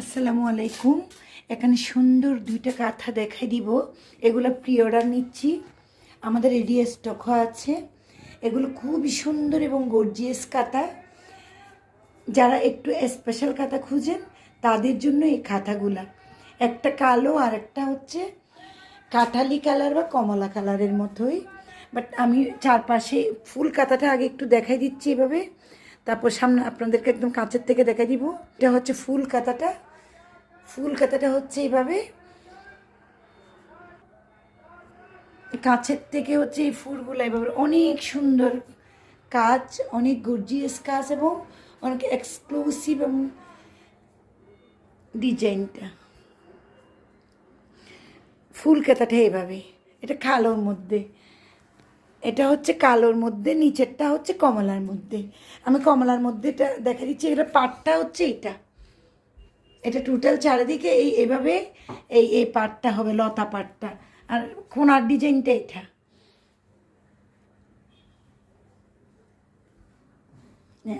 আসসালামু আলাইকুম। এখানে সুন্দর দুইটা কাঁথা দেখাই দিব। এগুলো প্রি অর্ডার নিচ্ছি। আমাদের রেডি স্টক আছে। এগুলো খুবই সুন্দর এবং গর্জিয়াস কাঁথা। যারা একটু স্পেশাল কাঁথা খুঁজেন, তাদের জন্য এই খাতাগুলা একটা কালো আর একটা হচ্ছে কাঠালি কালার বা কমলা কালারের মতোই। বাট আমি চারপাশে ফুল কাঁথাটা আগে একটু দেখাই দিচ্ছি এভাবে। তারপর সামনে আপনাদেরকে একদম কাঁচের থেকে দেখা দিব। এটা হচ্ছে ফুল কাঁথাটা। ফুল কাঁথাটা হচ্ছে এইভাবে। কাছের থেকে হচ্ছে এই ফুলগুলো এভাবে অনেক সুন্দর কাজ, অনেক গর্জিয়াস কাজ এবং অনেক এক্সক্লুসিভ এবং ডিজাইনটা ফুল কাতাটা এভাবে এটা কালোর মধ্যে। এটা হচ্ছে কালোর মধ্যে, নিচেরটা হচ্ছে কমলার মধ্যে। আমি কমলার মধ্যে এটা দেখা দিচ্ছি এটা পাটটা হচ্ছে এটা। এটা টোটাল চারিদিকে এই, এভাবে এই এই পাটটা হবে, লতা পাটটা। আর খোনার ডিজাইনটা এটা।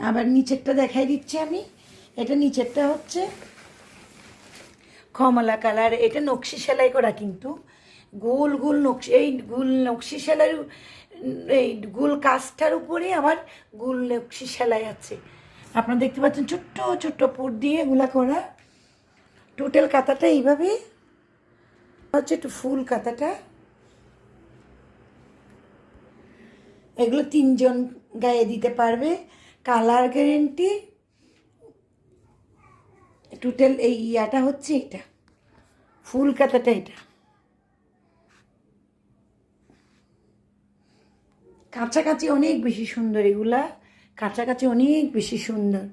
আবার নিচেরটা দেখাই দিচ্ছি আমি। এটা নিচেরটা হচ্ছে কমলা কালার। এটা নকশি সেলাই করা কিন্তু। গোল গোল নকশি, এই গোল নকশি সেলাই এই গুল কাজটার উপরে আবার গোল নকশি সেলাই আছে। আপনারা দেখতে পাচ্ছেন ছোট্ট ছোট্ট পুর দিয়ে এগুলা করা। টোটাল কাতাটা এইভাবে, হচ্ছে একটু ফুল কাতাটা এগুলো তিনজন গায়ে দিতে পারবে। Colour guarantee. টোটাল এই ইয়াটা হচ্ছে এটা। ফুল কাতাটা এটা। কাছাকাছি অনেক বেশি সুন্দর এগুলা। কাছাকাছি অনেক বেশি সুন্দর।